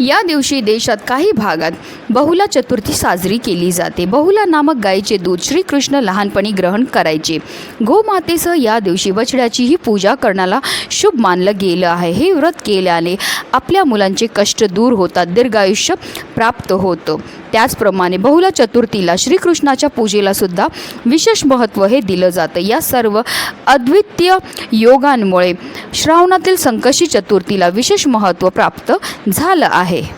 या दिवशी देशात काही भागात बहुला चतुर्थी साजरी केली जाते. बहुला नामक गायीचे दूध श्रीकृष्ण लहानपणी ग्रहण करायचे. गोमातेसह या दिवशी बछड्याचीही पूजा करण्याला शुभ मानलं गेलं आहे. हे व्रत केल्याने आपल्या मुलांचे कष्ट दूर होतात. दीर्घायुष्य प्राप्त होतं. त्याचप्रमाणे बहुला चतुर्थीला श्रीकृष्णाच्या पूजेला सुद्धा विशेष महत्त्व हे दिलं जातं. या सर्व अद्वितीय योगांमुळे श्रावणातील संकशी चतुर्थीला विशेष महत्त्व प्राप्त झालं आहे.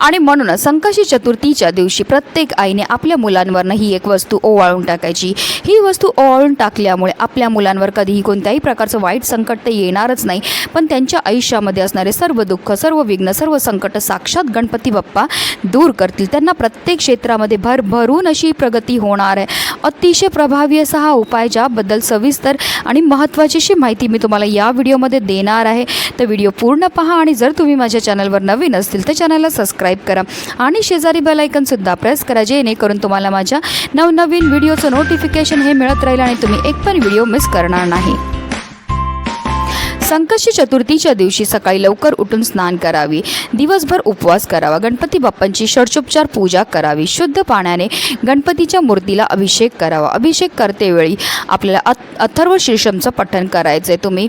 आणि म्हणूनच संकशी चतुर्थीच्या दिवशी प्रत्येक आईने आपल्या मुलांवरनं ही एक वस्तू ओवाळून टाकायची. ही वस्तू ओवाळून टाकल्यामुळे आपल्या मुलांवर कधीही कोणत्याही प्रकारचं वाईट संकट तर येणारच नाही. पण त्यांच्या आयुष्यामध्ये असणारे सर्व दुःख सर्व विघ्न सर्व संकट साक्षात गणपती बाप्पा दूर करतील. त्यांना प्रत्येक क्षेत्रामध्ये भरभरून अशी प्रगती होणार आहे. अतिशय प्रभावी असा हा उपाय ज्याबद्दल सविस्तर आणि महत्त्वाची अशी माहिती मी तुम्हाला या व्हिडिओमध्ये देणार आहे. तर व्हिडिओ पूर्ण पहा आणि जर तुम्ही माझ्या चॅनलवर नवीन असतील तर चॅनलला सबस्क्राईब करा. आणि शेजारी बेलायकनसुद्धा प्रेस करा जेणेकरून तुम्हाला माझ्या नवनवीन व्हिडिओचं नोटिफिकेशन हे मिळत राहील आणि तुम्ही एक पण व्हिडिओ मिस करणार नाही. संकष्टी चतुर्थीच्या दिवशी सकाळी लवकर उठून स्नान करावी. दिवसभर उपवास करावा. गणपती बाप्पांची षडचोपचार पूजा करावी. शुद्ध पाण्याने गणपतीच्या मूर्तीला अभिषेक करावा. अभिषेक करतेवेळी आपल्याला अथर्व शीर्षमचं पठण करायचं आहे तुम्ही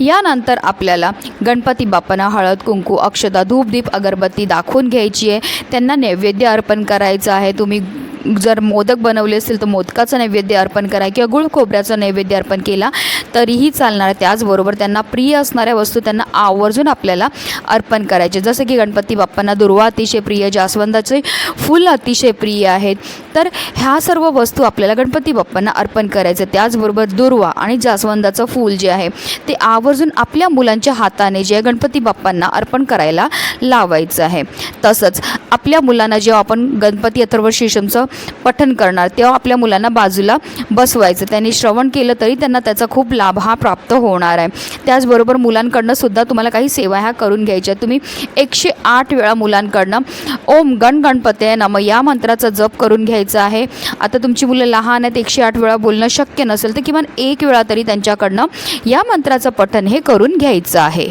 यानंतर आपल्याला गणपती बाप्पांना हळद कुंकू अक्षदा धूपदीप अगरबत्ती दाखवून घ्यायची आहे. त्यांना नैवेद्य अर्पण करायचं आहे. तुम्ही जर मोदक बनवले असतील तर मोदकाचं नैवेद्य अर्पण करा किंवा गुळ खोबऱ्याचं नैवेद्य अर्पण केला तरीही चालणार. त्याचबरोबर त्यांना प्रिय असणाऱ्या वस्तू त्यांना आवर्जून आपल्याला अर्पण करायचे. जसं की गणपती बाप्पांना दुर्वा अतिशय प्रिय जास्वंदाचे फुल अतिशय प्रिय आहेत. तर ह्या सर्व वस्तू आपल्याला गणपती बाप्पांना अर्पण करायचं. त्याचबरोबर दुर्वा आणि जास्वंदाचं फूल जे आहे ते आवर्जून आपल्या मुलांच्या हाताने जे गणपती बाप्पांना अर्पण करायला लावायचं आहे. तसंच आपल्या मुलांना जेव्हा आपण गणपती अथर्व शीर्षमचं पठन करणार तेव्हा आपल्या मुलांना बाजूला बसवायचं. त्यांनी श्रवण केलं तरी त्यांना त्याचा खूप लाभ हा प्राप्त होणार आहे. त्याचबरोबर मुलांकडनं सुद्धा तुम्हाला काही सेवा ह्या करून घ्यायच्या. तुम्ही एकशे आठ वेळा मुलांकडनं ओम गण गणपते नम या मंत्राचा जप करून घ्यायचा. आहे. आता तुमची मुलं लहान आहेत एकशे आठ वेळा बोलणं शक्य नसेल तर किमान एक वेळा तरी त्यांच्याकडनं या मंत्राचं पठण हे करून घ्यायचं आहे.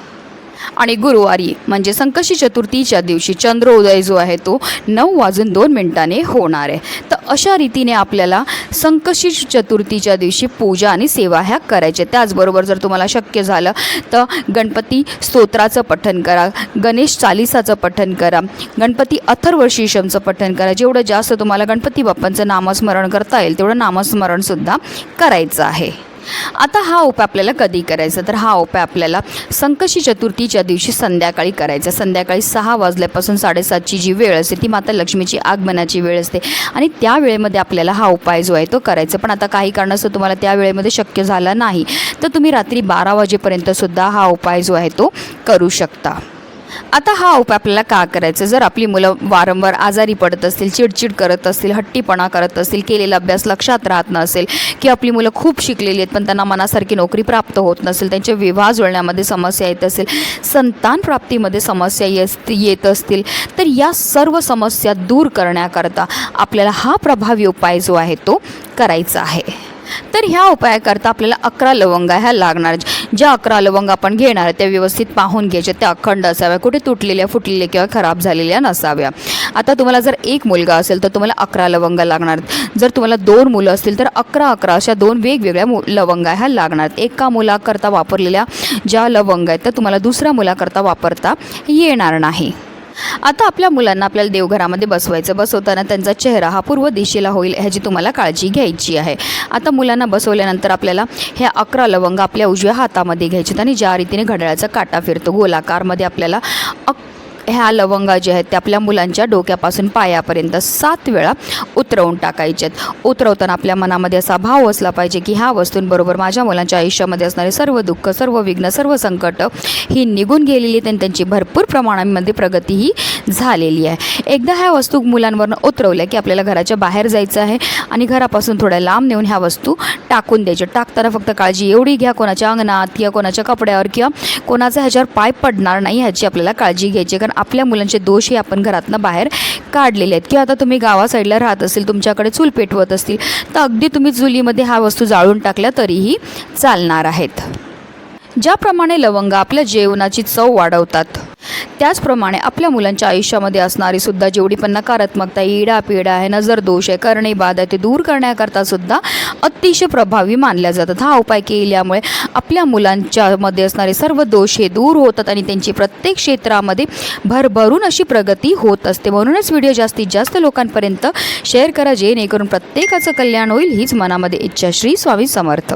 आणि गुरुवारी म्हणजे संकष्टी चतुर्थीच्या दिवशी चंद्रोदय जो आहे तो नऊ वाजून दोन मिनिटाने होणार आहे. तर अशा रीतीने आपल्याला संकष्टी चतुर्थीच्या दिवशी पूजा आणि सेवा ह्या करायच्या त्याचबरोबर जर तुम्हाला शक्य झालं तर गणपती स्तोत्राचं पठण करा गणेश चालिसाचं पठण करा गणपती अथर्वशीषमचं पठण करा. जेवढं जास्त तुम्हाला गणपती बाप्पांचं नामस्मरण करता येईल तेवढं नामस्मरणसुद्धा करायचं आहे. आता हा उपाय आपल्याला कधी करायचा? तर हा उपाय आपल्याला संकशी चतुर्थीच्या दिवशी संध्याकाळी करायचा. संध्याकाळी सहा वाजल्यापासून साडेसातची जी वेळ असते ती माता लक्ष्मीची आगमनाची वेळ असते. आणि त्या वेळेमध्ये आपल्याला हा उपाय जो आहे तो करायचा. पण आता काही कारणास्तव तुम्हाला त्या वेळेमध्ये शक्य झाला नाही. तर तुम्ही रात्री बारा वाजेपर्यंतसुद्धा हा उपाय जो आहे तो करू शकता. आता हा उपाय आपल्याला का करायचा? जर आपली मुलं वारंवार आजारी पडत असतील चिडचिड करत असतील हट्टीपणा करत असतील केलेला अभ्यास लक्षात राहत नसेल की आपली मुलं खूप शिकलेली आहेत पण त्यांना मनासारखी नोकरी प्राप्त होत नसेल त्यांचे विवाह जुळण्यामध्ये समस्या येत असेल संतान प्राप्तीमध्ये समस्या येत येत असतील तर या सर्व समस्या दूर करण्याकरता आपल्याला हा प्रभावी उपाय जो आहे तो करायचा आहे. तर ह्या उपायाकरता आपल्याला अकरा लवंगा ह्या लागणार ज्या अकरा लवंग आपण घेणार आहे त्या व्यवस्थित पाहून घ्यायच्या. त्या अखंड असाव्या. कुठे तुटलेल्या फुटलेल्या किंवा खराब झालेल्या नसाव्या. आता तुम्हाला जर एक मुलगा असेल तर तुम्हाला अकरा लवंग लागणार जर तुम्हाला दोन मुलं असतील तर अकरा अकरा अशा दोन वेगवेगळ्या मु लवंगा ह्या लागणार एका मुलाकरता वापरलेल्या ज्या लवंग आहेत त्या तुम्हाला दुसऱ्या मुलाकरता वापरता येणार नाही. आता आपल्या मुलांना आपल्याला देवघरामध्ये बसवायचं. बसवताना त्यांचा चेहरा हा पूर्व दिशेला होईल ह्याची तुम्हाला काळजी घ्यायची आहे. आता मुलांना बसवल्यानंतर आपल्याला ह्या अकरा लवंग आपल्या उजव्या हातामध्ये घ्यायचे आणि ज्या रीतीने घड्याळाचा काटा फिरतो गोलाकारमध्ये आपल्याला अक ह्या लवंगा ज्या आहेत त्या आपल्या मुलांच्या डोक्यापासून पायापर्यंत सात वेळा उतरवून टाकायच्यात. उतरवताना आपल्या मनामध्ये असा भाव असला पाहिजे की ह्या वस्तूंबरोबर माझ्या मुलांच्या आयुष्यामध्ये असणारे सर्व दुःख सर्व विघ्न सर्व संकट ही निघून गेलेली आणि त्यांची भरपूर प्रमाणामध्ये प्रगती ही झालेली आहे. एकदा ह्या वस्तू मुलांवरनं उतरवल्या की आपल्याला घराच्या बाहेर जायचं आहे आणि घरापासून थोड्या लांब नेऊन ह्या वस्तू टाकून द्यायच्या. टाकताना फक्त काळजी एवढी घ्या कोणाच्या अंगणात किंवा कोणाच्या कपड्यावर किंवा कोणाचा ह्याच्यावर पाय पडणार नाही ह्याची आपल्याला काळजी घ्यायची कारण आपल्या मुलांचे दोषही आपण घरातनं बाहेर काढलेले आहेत. किंवा आता तुम्ही गावा साईडला राहत असेल तुमच्याकडे चूल पेटवत असतील तर अगदी तुम्ही चुलीमध्ये ह्या वस्तू जाळून टाकल्या तरीही चालणार आहेत. ज्याप्रमाणे लवंग आपल्या जेवणाची चव वाढवतात. त्याचप्रमाणे आपल्या मुलांच्या आयुष्यामध्ये असणारी सुद्धा जेवढी पण नकारात्मकता इडा पिडा आहे नजर दोष आहे करणे बाद आहे ते दूर करण्याकरता सुद्धा अतिशय प्रभावी मानल्या जातात. हा उपाय केल्यामुळे आपल्या मुलांच्यामध्ये असणारे सर्व दोष हे दूर होतात आणि त्यांची प्रत्येक क्षेत्रामध्ये भरभरून अशी प्रगती होत असते. म्हणूनच व्हिडिओ जास्तीत जास्त लोकांपर्यंत शेअर करा जेणेकरून प्रत्येकाचं कल्याण होईल हीच मनामध्ये इच्छा. श्री स्वामी समर्थ.